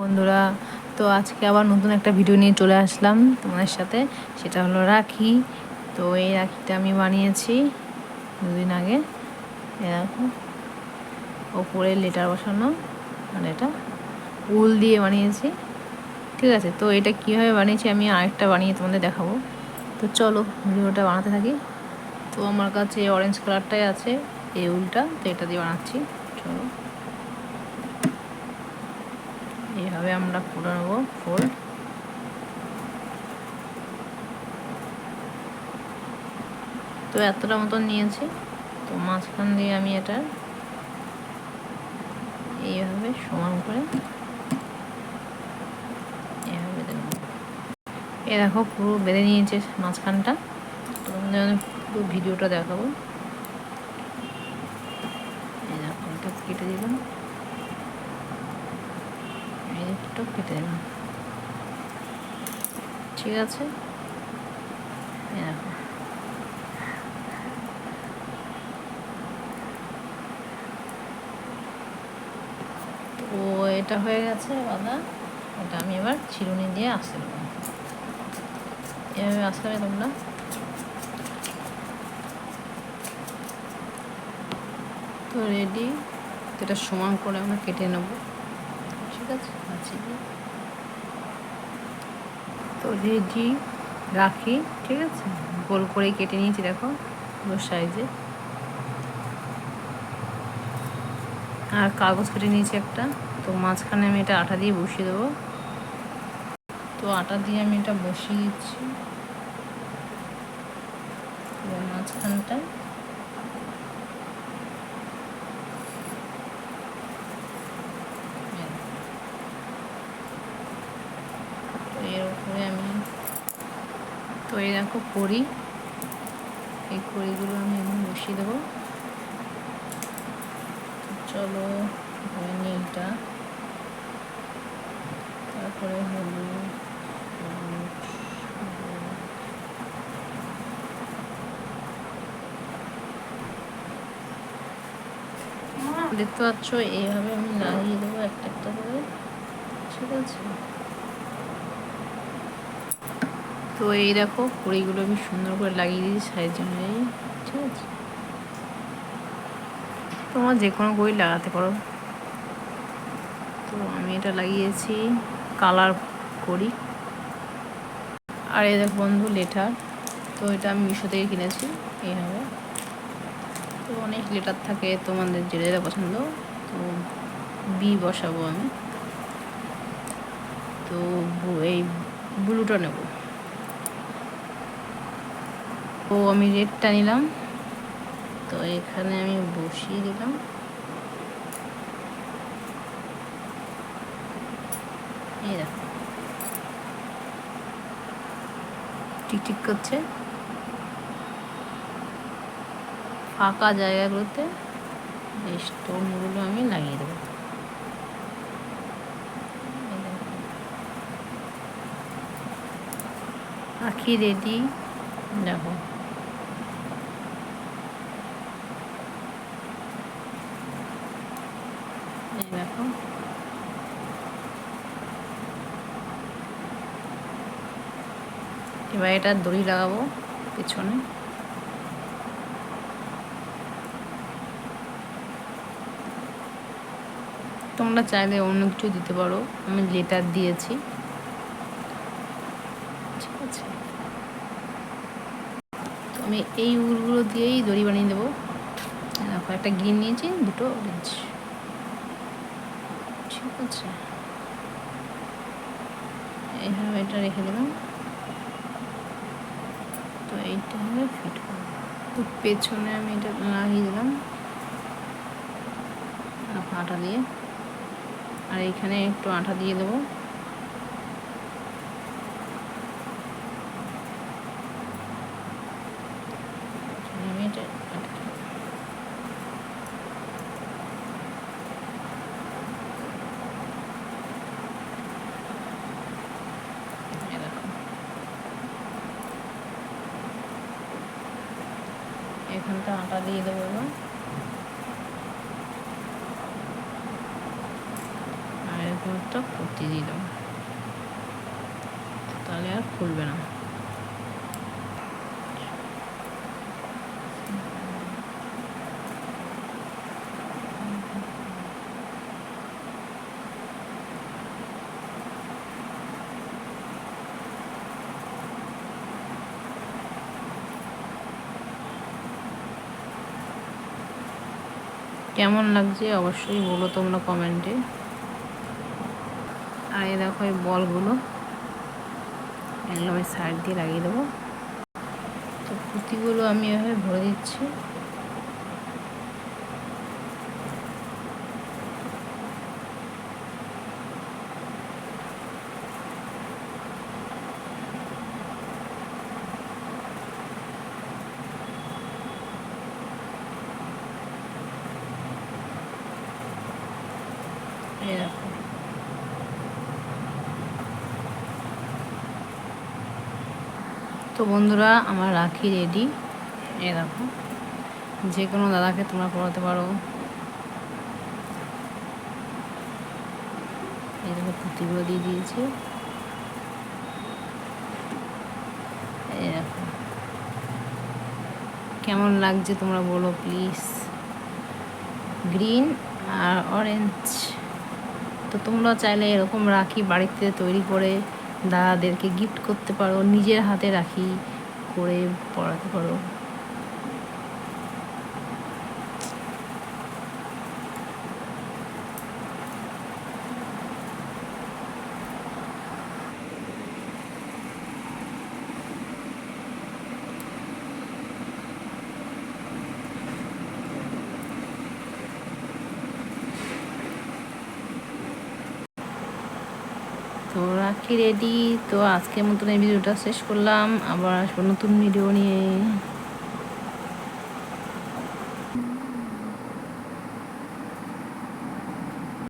বন্ধুরা, তো আজকে আবার নতুন একটা ভিডিও নিয়ে চলে আসলাম তোমাদের সাথে। সেটা হলো রাখি। তো এই রাখিটা আমি বানিয়েছি দুদিন আগে। এরকম ওপরে লেটার বসানো মানে এটা উল দিয়ে বানিয়েছি। ঠিক আছে, তো এটা কীভাবে বানিয়েছি আমি আরেকটা বানিয়ে তোমাদের দেখাবো। তো চলো ভিডিওটা বানাতে থাকি। তো আমার কাছে অরেঞ্জ কালারটাই আছে এই উলটা, তো এটা দিয়ে বানাচ্ছি। চলো। এইভাবে আমরা করে নেব ফোল্ড তো এতটা মতন নিয়েছি, তো মাঝখান দিয়ে আমি এটা এইভাবে সমান করে এইভাবে এ দেখো পুরো বেঁধে নিয়েছে মাঝখানটা। তোমাদের পুরো ভিডিওটা দেখাবো, এই দেখো, এটা কেটে দিলাম। একটু কেটে দিলাম ঠিক আছে? তো এটা হয়ে গেছে, বাদা। এটা আমি এবার চিরুনি দিয়ে আসতে দেবো। এভাবে আসতে হবে তোমরা। তো রেডি এটা সমান করে আমরা কেটে নেব। ঠিক আছে? আছে তো রেডি রাখি, ঠিক আছে? গোল করে কেটে নিয়েছি, দেখো, পুরো সাইজে আর কাগজ কেটে নিয়েছি একটা, তো মাঝখানে আমি এটা আটা দিয়ে বসিয়ে দেবো। তো আটা দিয়ে আমি এটা বসিয়ে দিচ্ছি। মাঝখানটা এর উপরে আমি তো এই দেখো করি এই কড়িগুলো আমি এখন বসিয়ে দেবো। চলো নীলটা তারপরে হলুদ দেখতে পাচ্ছ, এইভাবে আমি লাগিয়ে দেবো একটা একটা করে। ঠিক আছে? তো এই দেখো কড়িগুলো আমি সুন্দর করে লাগিয়ে দিয়েছি সাইজ অনুযায়ী। ঠিক আছে? তোমার যে কোনো কড়ি লাগাতে পারো। তো আমি এটা লাগিয়েছি কালার করি। আর এই দেখো বন্ধু লেটার, তো এটা আমি মিশো থেকে কিনেছি এইভাবে তো অনেক লেটার থাকে তোমাদের যেটা যেটা পছন্দ, তো বি বসাবো আমি। তো এই ব্লুটা নেব। তো আমি রেডটা নিলাম। তো এখানে আমি বসিয়ে দিলাম। এই টিকটিক করছে। ফাঁকা জায়গাগুলোতে স্টোনগুলো আমি লাগিয়ে দেবো। আখি রেডি দেখো। দেখো এবার এটা দড়ি লাগাবো, পেছনে। তোমরা চাইলে অন্য কিছু দিতে পারো, আমি লেটার দিয়েছি। ঠিক আছে। তো আমি এই উলগুলো দিয়েই দড়ি বানিয়ে দেবো। একটা গ্রিন নিয়েছি, দুটো অরেঞ্জ আছে এইভাবে এটা রেখে দিলাম। তো এইটা হবে ফিট তো পেছনে আমি এটা লাগিয়ে দিলাম। আটা দিয়ে। আর এখানে একটু আটা দিয়ে দেবো আমি এটা এখানটা আটা দিয়ে দেবো এবার। আর এরপর একটা পুঁতি দেবো তাহলে আর খুলবে না। কেমন লাগছে অবশ্যই বলো তোমরা কমেন্টে। আর এই দেখো এই বলগুলো। একদম সাইড দিয়ে লাগিয়ে দেবো। তো পুঁতিগুলো আমি এভাবে ভরে দিচ্ছি। দেখো তো বন্ধুরা, আমার রাখি রেডি এ দেখো, যে কোনো দাদাকে তোমরা পড়াতে পারো। দেখো, পুঁতিগুলো দিয়ে দিয়েছি। দেখো। কেমন লাগছে তোমরা বলো প্লিজ গ্রিন আর অরেঞ্জ তো তোমরা চাইলে এরকম রাখি বাড়িতে তৈরি করে দাদাদেরকে গিফট করতে পারো, নিজের হাতে রাখি করে পড়াতে পারো। তো রাখি রেডি তো আজকের মতন এই ভিডিওটা শেষ করলাম। আবার আসব নতুন ভিডিও নিয়ে।